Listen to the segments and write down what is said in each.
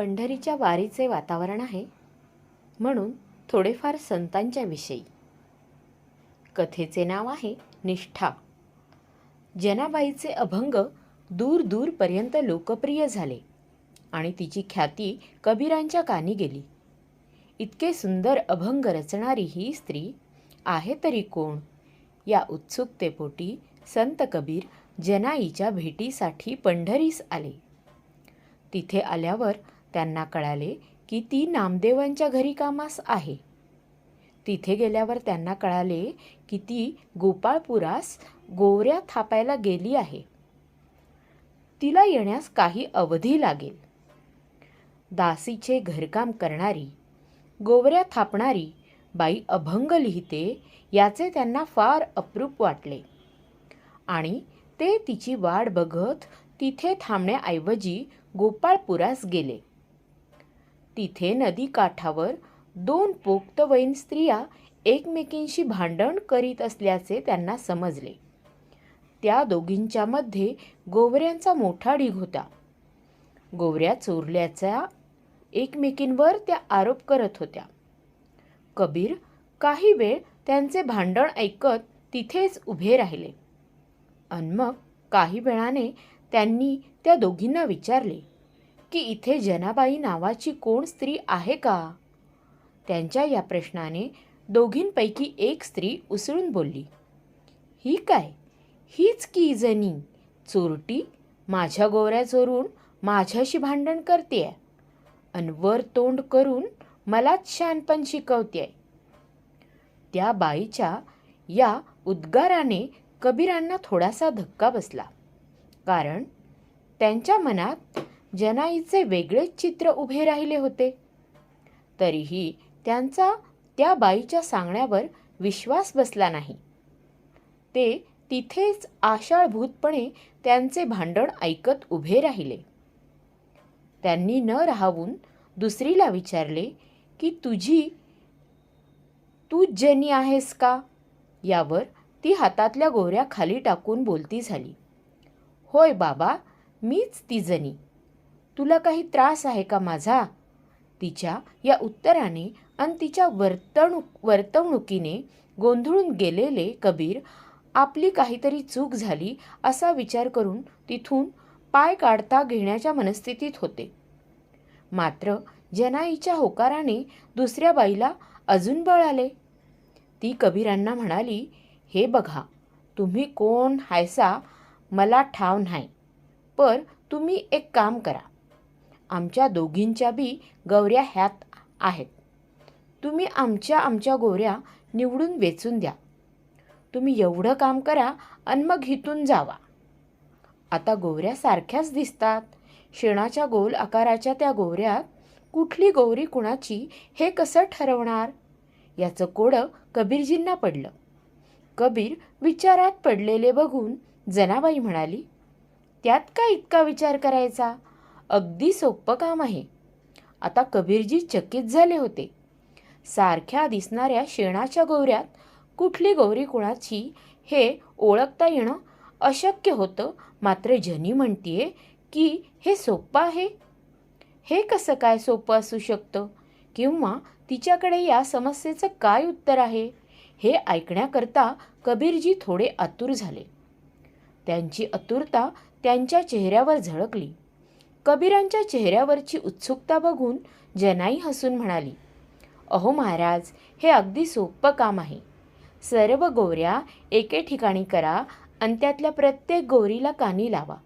पंढरीच्या वारीचे वातावरण आहे म्हणून थोडेफार संतांच्या विषयी कथेचे नाव आहे निष्ठा. जनाबाईचे अभंग दूर दूरपर्यंत लोकप्रिय झाले आणि तिची ख्याती कबीरांच्या कानी गेली. इतके सुंदर अभंग रचणारी ही स्त्री आहे तरी कोण? या उत्सुकतेपोटी संत कबीर जनाईच्या भेटीसाठी पंढरीस आले. तिथे आल्यावर त्यांना कळाले की ती नामदेवांच्या घरी कामास आहे. तिथे गेल्यावर त्यांना कळाले की ती गोपाळपुरास गोवऱ्या थापायला गेली आहे. तिला येण्यास काही अवधी लागेल. दासीचे घरकाम करणारी गोवऱ्या थापणारी बाई अभंग लिहिते याचे त्यांना फार अप्रूप वाटले. आणि ते तिची वाट बघत तिथे थांबण्याऐवजी गोपाळपुरास गेले. तिथे नदी काठावर दोन पोक्तवयीन स्त्रिया एकमेकींशी भांडण करीत असल्याचे त्यांना समजले. त्या दोघींच्या मध्ये गोवऱ्यांचा मोठा ढीग होता. गोवऱ्या चोरल्याचा एकमेकींवर त्या आरोप करत होत्या. कबीर काही वेळ त्यांचे भांडण ऐकत तिथेच उभे राहिले. अन मग काही वेळाने त्यांनी त्या दोघींना विचारले की इथे जनाबाई नावाची कोण स्त्री आहे का? त्यांच्या या प्रश्नाने दोघींपैकी एक स्त्री उसळून बोलली ही काय? हीच की जनी? चोरटी? माझ्या गोवऱ्या चोरून माझ्याशी भांडण करते अन वर तोंड करून मलाच शानपण शिकवते त्या बाईच्या या उद्गाराने कबीरांना थोडासा धक्का बसला कारण त्यांच्या मनात जनाईचे वेगळेच चित्र उभे राहिले होते. तरीही त्यांचा त्या बाईच्या सांगण्यावर विश्वास बसला नाही. ते तिथेच आशाळभूतपणे त्यांचे भांडण ऐकत उभे राहिले. त्यांनी न राहून दुसरीला विचारले की तुझी तू जनी आहेस का? यावर ती हातातल्या गोऱ्या खाली टाकून बोलती झाली. होय बाबा मीच ती जनी. तुला काही त्रास आहे का माझा? तिच्या या उत्तराने आणि तिच्या वर्तणूक वर्तवणुकीने गोंधळून गेलेले कबीर आपली काहीतरी चूक झाली असा विचार करून तिथून पाय काढता घेण्याच्या मनस्थितीत होते. मात्र जनाईच्या होकाराने दुसऱ्या बाईला अजून बळ आले. ती कबीरांना म्हणाली हे बघा तुम्ही कोण हायसा मला ठाव नाही पर तुम्ही एक काम करा आमच्या दोघींच्या बी गौऱ्या ह्यात आहेत. तुम्ही आमच्या आमच्या गोऱ्या निवडून वेचून द्या. तुम्ही एवढं काम करा आणि मग हितून जावा. आता गोवऱ्या सारख्याच दिसतात. शेणाच्या गोल आकाराच्या त्या गोवऱ्यात कुठली गौरी कुणाची हे कसं ठरवणार? याचं कोडं कबीरजींना पडलं. कबीर विचारात पडलेले बघून जनाबाई म्हणाली त्यात का इतका विचार करायचा? अगदी सोपं काम आहे. आता कबीरजी चकित झाले होते. सारख्या दिसणाऱ्या शेणाच्या गौऱ्यात कुठली गौरी कुणाची हे ओळखता येणं अशक्य होतं. मात्र जनी म्हणतीये की हे सोपं आहे. हे कसं काय सोपं असू शकतं? किंवा तिच्याकडे या समस्येचं काय उत्तर आहे? हे ऐकण्याकरता कबीरजी थोडे आतुर झाले. त्यांची आतुरता त्यांच्या चेहऱ्यावर झळकली. कबीरांच्या चेहऱ्यावरची उत्सुकता बघून जनाई हसून म्हणाली अहो महाराज हे अगदी सोपं काम आहे. सर्व गोऱ्या एके ठिकाणी करा आणि त्यातल्या प्रत्येक गोरीला कानी लावा.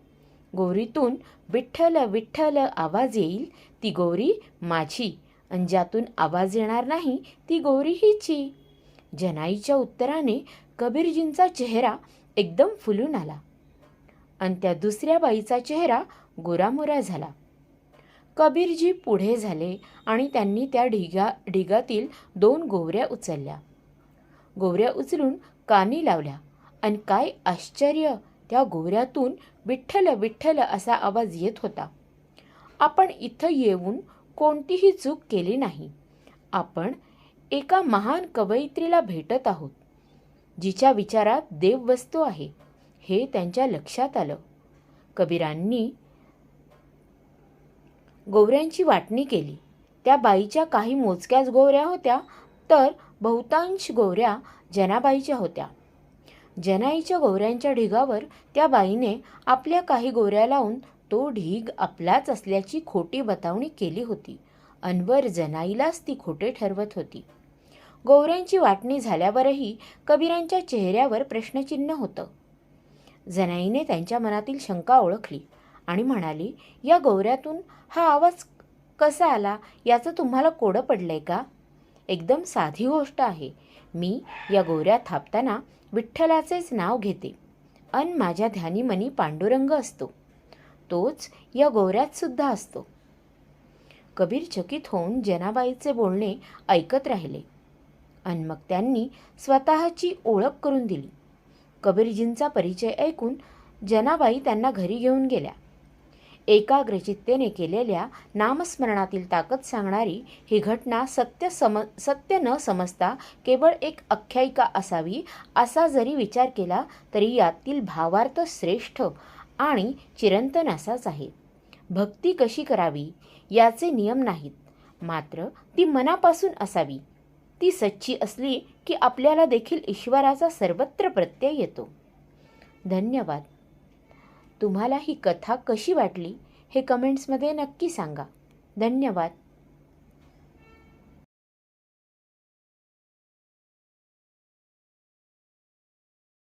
गोरीतून विठ्ठल विठ्ठल आवाज येईल ती गोरी माझी आणि ज्यातून आवाज येणार नाही ती गोरी हिची. जनाईच्या उत्तराने कबीरजींचा चेहरा एकदम फुलून आला आणि त्या दुसऱ्या बाईचा चेहरा गुरामुरा झाला. कबीरजी पुढे झाले आणि त्यांनी त्या ढिगा ढिगातील दोन गोवऱ्या उचलल्या. गोवऱ्या उचलून कानी लावल्या. आणि काय आश्चर्य! त्या गोवऱ्यातून विठ्ठल विठ्ठल असा आवाज येत होता. आपण इथं येऊन कोणतीही चूक केली नाही. आपण एका महान कवयित्रीला भेटत आहोत. जिच्या विचारात देव वस्तू आहे. हे त्यांच्या लक्षात आलं. कबीरांनी गोवऱ्यांची वाटणी केली. त्या बाईच्या काही मोजक्याच गोवऱ्या होत्या तर बहुतांश गोवऱ्या जनाबाईच्या होत्या. जनाईच्या गोवऱ्यांच्या ढिगावर त्या बाईने आपल्या काही गोवऱ्या लावून तो ढीग आपलाच असल्याची खोटी बतावणी केली होती. अनवर जनाईलाच ती खोटे ठरवत होती. गोवऱ्यांची वाटणी झाल्यावरही कबीरांच्या चेहऱ्यावर प्रश्नचिन्ह होतं. जनाईने त्यांच्या मनातील शंका ओळखली. आणि म्हणाली या गौऱ्यातून हा आवाज कसा आला? याचं तुम्हाला कोडं पडलंय का? एकदम साधी गोष्ट आहे. मी या गोऱ्या थापताना विठ्ठलाचेच नाव घेते. अन माझ्या ध्यानीमनी पांडुरंग असतो. तोच या गोऱ्यात सुद्धा असतो. कबीर चकित होऊन जनाबाईचे बोलणे ऐकत राहिले. अन मग त्यांनी स्वतःची ओळख करून दिली. कबीरजींचा परिचय ऐकून जनाबाई त्यांना घरी घेऊन गेल्या. एकाग्रचित्तेने केलेल्या नामस्मरणातील ताकद सांगणारी ही घटना सत्य सम सत्य न समजता केवळ एक आख्यायिका असावी असा जरी विचार केला तरी यातील भावार्थ श्रेष्ठ आणि चिरंतन असाच आहे. भक्ती कशी करावी याचे नियम नाहीत. मात्र ती मनापासून असावी. ती सच्ची असली की आपल्याला देखील ईश्वराचा सर्वत्र प्रत्यय येतो. धन्यवाद. तुम्हाला ही कथा कशी वाटली हे कमेंट्समध्ये नक्की सांगा. धन्यवाद.